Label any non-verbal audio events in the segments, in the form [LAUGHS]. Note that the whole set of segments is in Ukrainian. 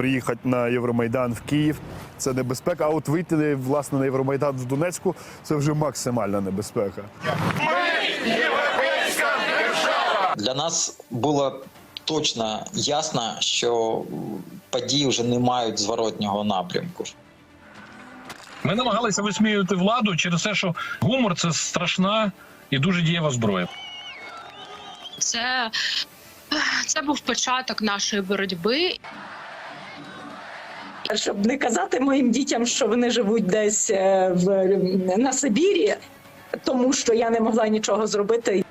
приїхати на Євромайдан в Київ. Це небезпека. А от вийти власне на Євромайдан в Донецьку це вже максимальна небезпека. Для нас було точно ясно, що події вже не мають зворотнього напрямку. Ми намагалися висміювати владу через те, що гумор це страшна і дуже дієва зброя. Це, це був початок нашої боротьби. Щоб не казати моїм дітям, що вони живуть десь е, в на Сибірі, тому що я не могла нічого зробити.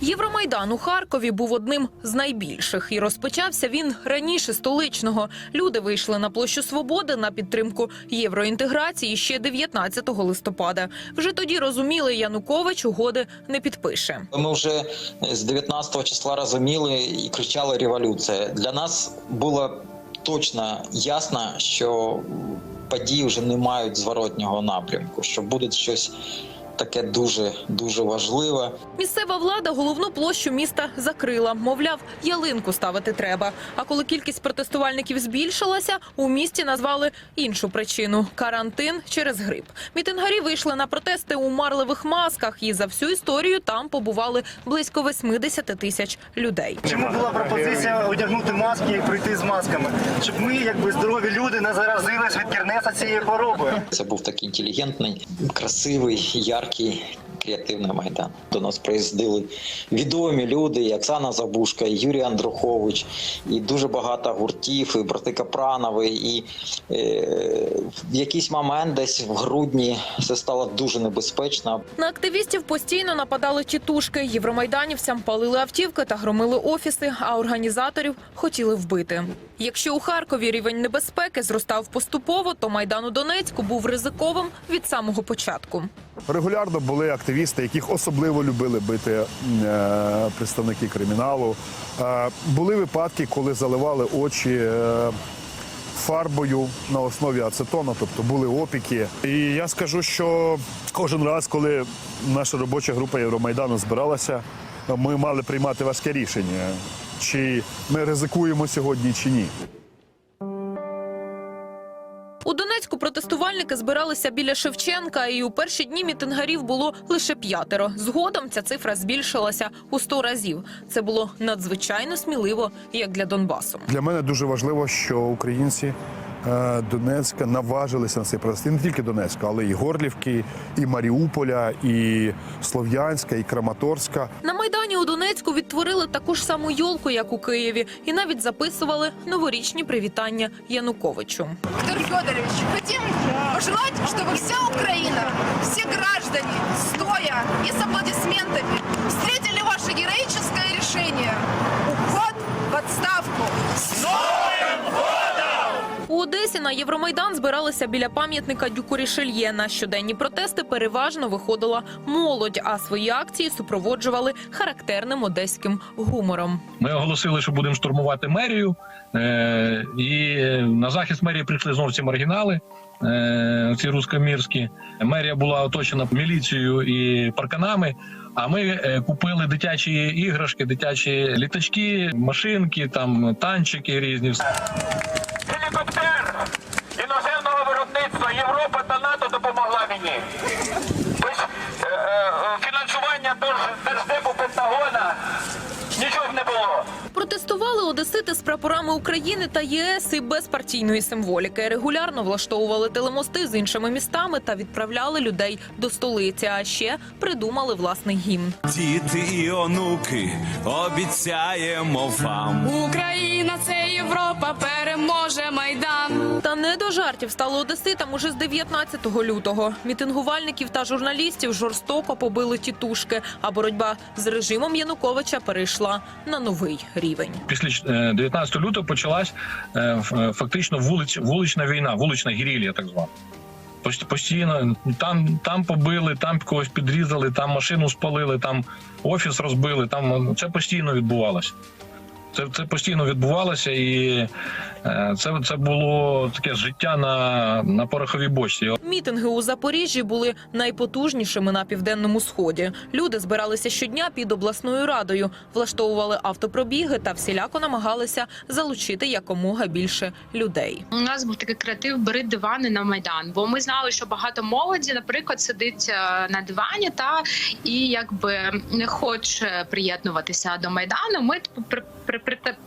Євромайдан у Харкові був одним з найбільших, і розпочався він раніше столичного. Люди вийшли на площу Свободи на підтримку євроінтеграції ще 19 листопада. Вже тоді розуміли, Янукович угоди не підпише. Ми вже з 19 числа розуміли і кричали революція. Для нас було точно ясно, що події вже не мають зворотнього напрямку, що буде щось таке дуже дуже важливе. Місцева влада головну площу міста закрила. Мовляв, ялинку ставити треба. А коли кількість протестувальників збільшилася, у місті назвали іншу причину карантин через грип. Мітингарі вийшли на протести у марливих масках, і за всю історію там побували близько 80 тисяч людей. Чому була пропозиція одягнути маски і прийти з масками? Щоб ми, якби здорові люди, не заразились від кернеса цієї хвороби. Це був такий інтелігентний, красивий, яркий. Креативний майдан до нас приїздили відомі люди, і Оксана Забушка, і Юрій Андрухович, і дуже багато гуртів, і брати Капранови. І е, в якийсь момент, десь в грудні, все стало дуже небезпечно. На активістів постійно нападали тітушки. Євромайданівцям палили автівки та громили офіси, а організаторів хотіли вбити. Якщо у Харкові рівень небезпеки зростав поступово, то майдан у Донецьку був ризиковим від самого початку. Регулярно були активісти, яких особливо любили бити е, представники криміналу. Е, були випадки, коли заливали очі е, фарбою на основі ацетону, тобто були опіки. І я скажу, що кожен раз, коли наша робоча група Євромайдану збиралася, ми мали приймати важке рішення, чи ми ризикуємо сьогодні, чи ні. У Донецьку протестувальники збиралися біля Шевченка, і у перші дні мітингарів було лише п'ятеро. Згодом ця цифра збільшилася у сто разів. Це було надзвичайно сміливо, як для Донбасу. Для мене дуже важливо, що українці Донецька наважилися на цей протест. І не тільки Донецька, але і Горлівки, і Маріуполя, і Слов'янська, і Краматорська. На майдані у Донецьку відтворили таку ж саму йолку, як у Києві, і навіть записували новорічні привітання Януковичу. Виктор Федорович, хотим пожелать, чтобы вся Украина, все граждане, стоя и с аплодисментами, Одесі на Євромайдан збиралися біля пам'ятника Дюку Рішельє. На щоденні протести переважно виходила молодь, а свої акції супроводжували характерним одеським гумором. Ми оголосили, що будемо штурмувати мерію, е- і на захист мерії прийшли знову ці маргінали. е, Ці рускомірські мерія була оточена міліцією і парканами. А ми е, купили дитячі іграшки, дитячі літачки, машинки, там танчики різні. Гелікоптер іноземного виробництва Європа та НАТО допомогла мені. Без е, е, фінансування Держ- Держдепу Пентагона нічого б не було. Протестували одесити з прапорами України та ЄС і без партійної символіки. Регулярно влаштовували телемости з іншими містами та відправляли людей до столиці. А ще придумали власний гімн. Діти і онуки, обіцяємо вам. Україна – це Європа, переможе Майдан. Та не до жартів стало одеситам уже з 19 лютого. Мітингувальників та журналістів жорстоко побили тітушки, а боротьба з режимом Януковича перейшла на новий рівень. Після е, 19 лютого почалась е, е, фактично вулич, вулична війна, вулична гірілія, так звана. Постійно там, там побили, там когось підрізали, там машину спалили, там офіс розбили. Там е, це постійно відбувалося. Це, це постійно відбувалося, і е, це, це було таке життя на, на пороховій бочці. Мітинги у Запоріжжі були найпотужнішими на південному сході. Люди збиралися щодня під обласною радою, влаштовували автопробіги та всіляко намагалися залучити якомога більше людей. У нас був такий креатив бери дивани на майдан, бо ми знали, що багато молоді, наприклад, сидить е, на дивані та і якби не хоче приєднуватися до майдану. Ми типу, при,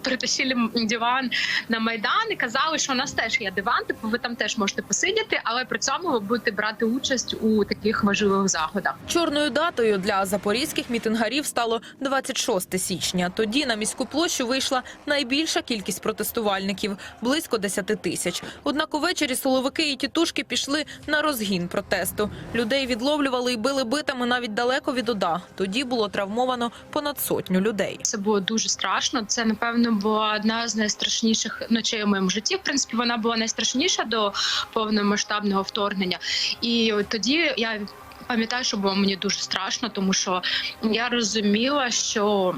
притащили диван на майдан і казали, що у нас теж є диван. Типу, ви там теж можете посидіти, але при цьому ви будете брати участь у таких важливих заходах. Чорною датою для запорізьких мітингарів стало 26 січня. Тоді на міську площу вийшла найбільша кількість протестувальників близько 10 тисяч. Однак увечері силовики і тітушки пішли на розгін протесту. Людей відловлювали і били битами навіть далеко від ОДА. Тоді було травмовано понад сотню людей. Це було дуже страшно. Це напевно була одна з найстрашніших ночей у моєму житті. В принципі, вона була найстрашніша до повномасштабного вторгнення. І тоді я пам'ятаю, що було мені дуже страшно, тому що я розуміла, що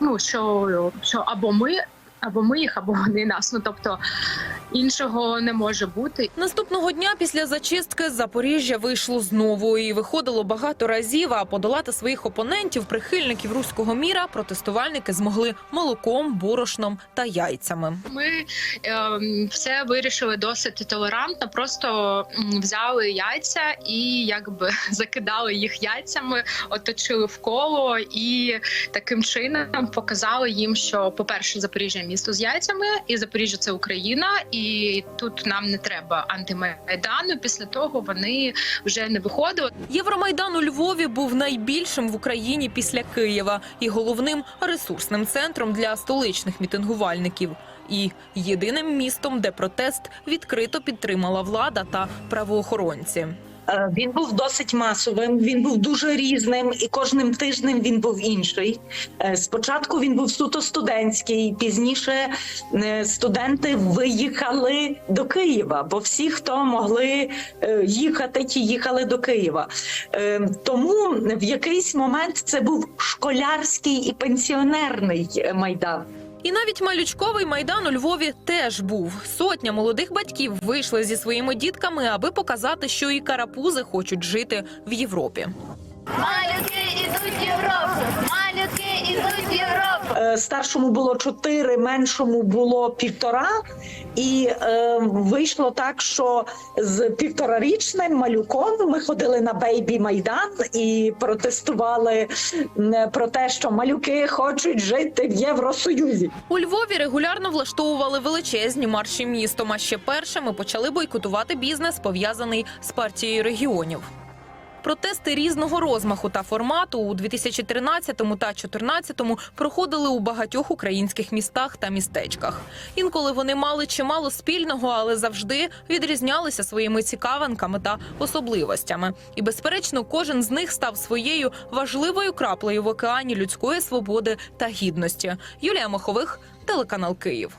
ну що, що або ми. Або ми їх, або вони нас. Ну тобто іншого не може бути. Наступного дня після зачистки Запоріжжя вийшло знову і виходило багато разів. А подолати своїх опонентів, прихильників руського міра, протестувальники змогли молоком, борошном та яйцями. Ми ем, все вирішили досить толерантно. Просто взяли яйця і якби [LAUGHS] закидали їх яйцями, оточили в коло і таким чином показали їм, що, по-перше, Запоріжжя місто з яйцями, і Запоріжжя це Україна, і тут нам не треба антимайдану. Після того вони вже не виходили. Євромайдан у Львові був найбільшим в Україні після Києва і головним ресурсним центром для столичних мітингувальників. І єдиним містом, де протест відкрито підтримала влада та правоохоронці. Е, Він був досить масовим, він був дуже різним, і кожним тижнем він був інший. Е, Спочатку він був суто студентський, пізніше е, студенти виїхали до Києва, бо всі, хто могли їхати, ті їхали до Києва. Тому в якийсь момент це був школярський і пенсіонерний майдан. І навіть малючковий майдан у Львові теж був. Сотня молодих батьків вийшли зі своїми дітками, аби показати, що і карапузи хочуть жити в Європі. Малюки ідуть в Европу, идут в Европу. Е, Старшому було чотири, меншому було півтора, і е, вийшло так, що з півторарічним малюком ми ходили на бейбі майдан і протестували про те, що малюки хочуть жити в Євросоюзі. У Львові регулярно влаштовували величезні марші містом. А ще першими почали бойкотувати бізнес, пов'язаний з партією регіонів. Протести різного розмаху та формату у 2013 та 2014 проходили у багатьох українських містах та містечках. Інколи вони мали чимало спільного, але завжди відрізнялися своїми цікавинками та особливостями. І, безперечно, кожен з них став своєю важливою краплею в океані людської свободи та гідності. Юлія Махових, телеканал Київ.